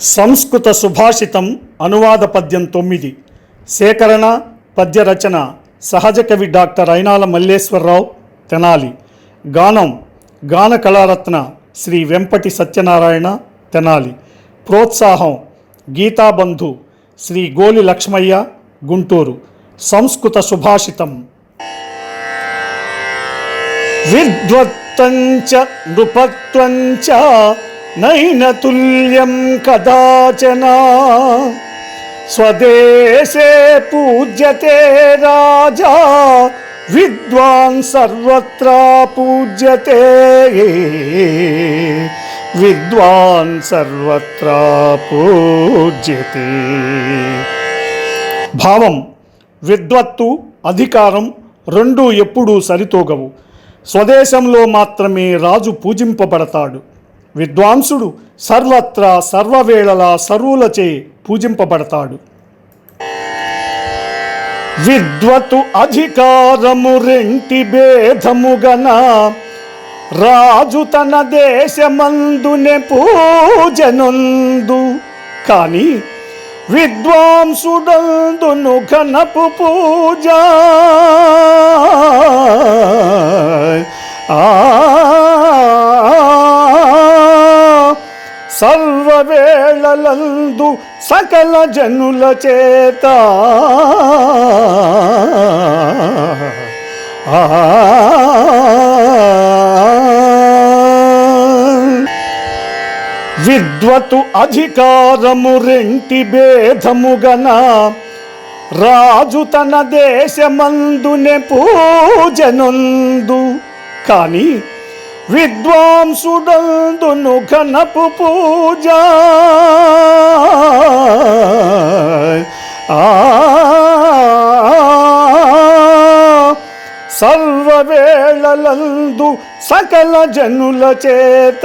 సంస్కృత సుభాషితం అనువాద పద్యం తొమ్మిది. సేకరణ పద్య రచన సహజ కవి డాక్టర్ అయినాల మల్లేశ్వరరావు తెనాలి. గానం గాన కళారత్న శ్రీ వెంపటి సత్యనారాయణ తెనాలి. ప్రోత్సాహం గీతాబంధు శ్రీ గోలి లక్ష్మయ్య గుంటూరు. సంస్కృత సుభాషితం. విద్వత్తంచ నృపత్వంచ నైనతుల్యం కదాచనా. స్వదేశే పూజ్యతే రాజా విద్వాన్ సర్వత్రా పూజ్యతే. విద్వాన్ సర్వత్రా పూజ్యతే. భావం విద్వత్తు అధికారం రెండూ ఎప్పుడూ సరితోగవు. స్వదేశంలో మాత్రమే రాజు పూజింపబడతాడు. విద్వాంసుడు సర్వత్రా సర్వవేళలా సర్వులచే పూజింపబడతాడు. విద్వతు అధికారము రెంటి భేదముగన రాజు తన దేశమందునే పూజనుందు. కానీ విద్వాంసుడందును ఘనపు పూజ సర్వవేళలందు సకల జనుల చేత. విద్వతు అధికారము రెంటి భేదముగన రాజు తన దేశమందునే పూజనుందు. కానీ విద్వాంసుడందును ఘనపు పూజ. సర్వవేళలందు సకల జనుల చేత